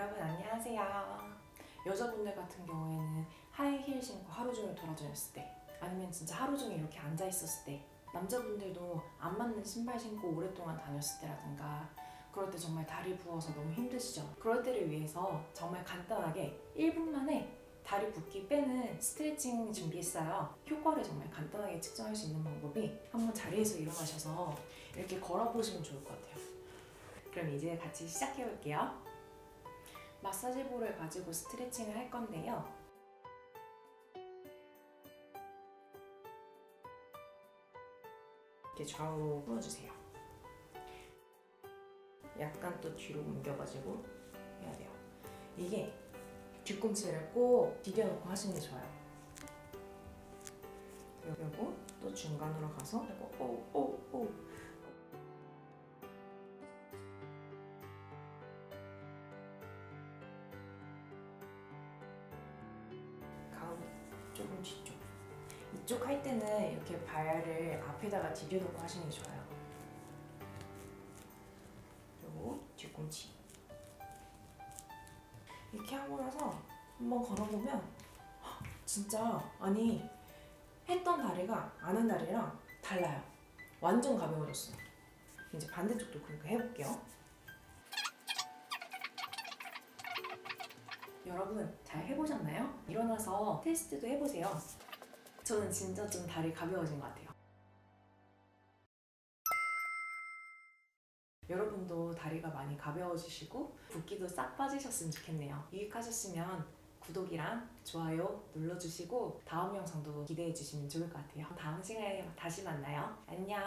여러분 안녕하세요. 여자분들 같은 경우에는 하이힐 신고 하루 종일 돌아다녔을 때 아니면 진짜 하루 종일 이렇게 앉아 있었을 때 남자분들도 안 맞는 신발 신고 오랫동안 다녔을 때라든가 그럴 때 정말 다리 부어서 너무 힘드시죠? 그럴 때를 위해서 정말 간단하게 1분 만에 다리 붓기 빼는 스트레칭 준비했어요. 효과를 정말 간단하게 측정할 수 있는 방법이 한번 자리에서 일어나셔서 이렇게 걸어보시면 좋을 것 같아요. 그럼 이제 같이 시작해 볼게요. 마사지 볼을 가지고 스트레칭을 할 건데요. 이렇게 좌우로 풀어주세요. 약간 또 뒤로 옮겨가지고 해야 돼요. 이게 뒤꿈치를 꼭 디뎌놓고 하시는 게 좋아요. 그리고 또 중간으로 가서 그리고 오오오 조금 뒤쪽. 이쪽 할 때는 이렇게 발을 앞에다가 디뎌놓고 하시는 게 좋아요. 그리고 뒤꿈치. 이렇게 하고 나서 한번 걸어보면 헉, 진짜 아니 했던 다리가 안 한 다리랑 달라요. 완전 가벼워졌어 이제 반대쪽도 그러니까 해볼게요 여러분 잘 해보셨나요? 일어나서 테스트도 해보세요. 저는 진짜 좀 다리 가벼워진 것 같아요. 여러분도 다리가 많이 가벼워지시고 붓기도 싹 빠지셨으면 좋겠네요. 유익하셨으면 구독이랑 좋아요 눌러주시고 다음 영상도 기대해 주시면 좋을 것 같아요. 다음 시간에 다시 만나요. 안녕.